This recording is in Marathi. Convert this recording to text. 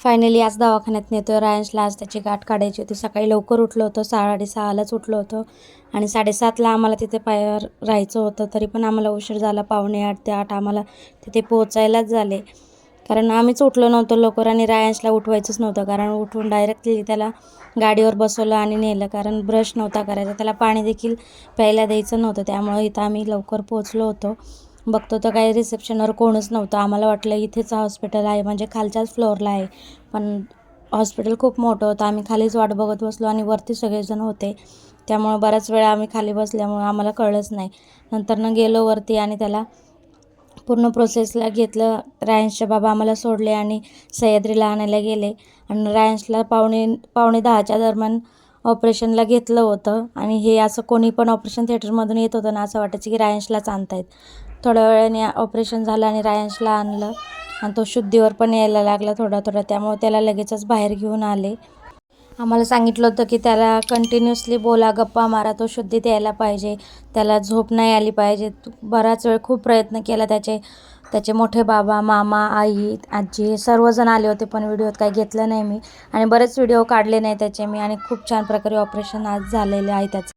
फायनली आज दवाखान्यात नेतो आहे रायन्सला आज त्याची गाठ काढायची होती. सकाळी लवकर उठलो होतो. साडेसहालाच उठलो होतो. आणि साडेसातला आम्हाला तिथे पायावर राहायचं होतं. तरी पण आम्हाला उशीर झाला. पावणे आठ ते आठ आम्हाला तिथे पोहोचायलाच झाले. कारण आम्हीच उठलो नव्हतो लवकर आणि रायन्सला उठवायचंच नव्हतं. कारण उठून डायरेक्टली त्याला गाडीवर बसवलं आणि नेलं. कारण ब्रश नव्हता करायचा. त्याला पाणी देखील प्यायला द्यायचं नव्हतं. त्यामुळे इथं आम्ही लवकर पोहोचलो होतो. बघतो तर काही रिसेप्शनवर कोणच नव्हतं. आम्हाला वाटलं इथेच हॉस्पिटल आहे म्हणजे खालच्याच फ्लोअरला आहे. पण हॉस्पिटल खूप मोठं होतं. आम्ही खालीच वाट बघत बसलो आणि वरती सगळेजण होते. त्यामुळं बऱ्याच वेळा आम्ही खाली बसल्यामुळं आम्हाला कळलंच नाही. नंतरनं गेलो वरती आणि त्याला पूर्ण प्रोसेसला घेतलं. रायन्सचे बाबा आम्हाला सोडले आणि सह्याद्रीला आणायला गेले. आणि रायन्सला पावणे पावणे दहाच्या दरम्यान ऑपरेशनला घेतलं होतं. आणि हे असं कोणी पण ऑपरेशन थिएटरमधून येत होतं ना असं वाटायचं की रायन्सलाच आणतायत. थोड्या वेळाने ऑपरेशन झालं आणि रायन्सला आणलं. आणि तो शुद्धीवर पण यायला लागला थोडा थोडा त्यामुळे त्याला लगेचच बाहेर घेऊन आले. आम्हाला सांगितलं होतं की त्याला कंटिन्युअसली बोला गप्पा मारा तो शुद्धीत यायला पाहिजे. त्याला झोप नाही आली पाहिजे. बराच वेळ खूप प्रयत्न केला त्याचे त्याचे मोठे बाबा मामा आई आजी सर्वजण आले होते पण व्हिडिओत काही घेतलं नाही मी. आणि बरेच व्हिडिओ काढले नाही त्याचे मी. आणि खूप छान प्रकारे ऑपरेशन आज झालेले आहे त्याचं.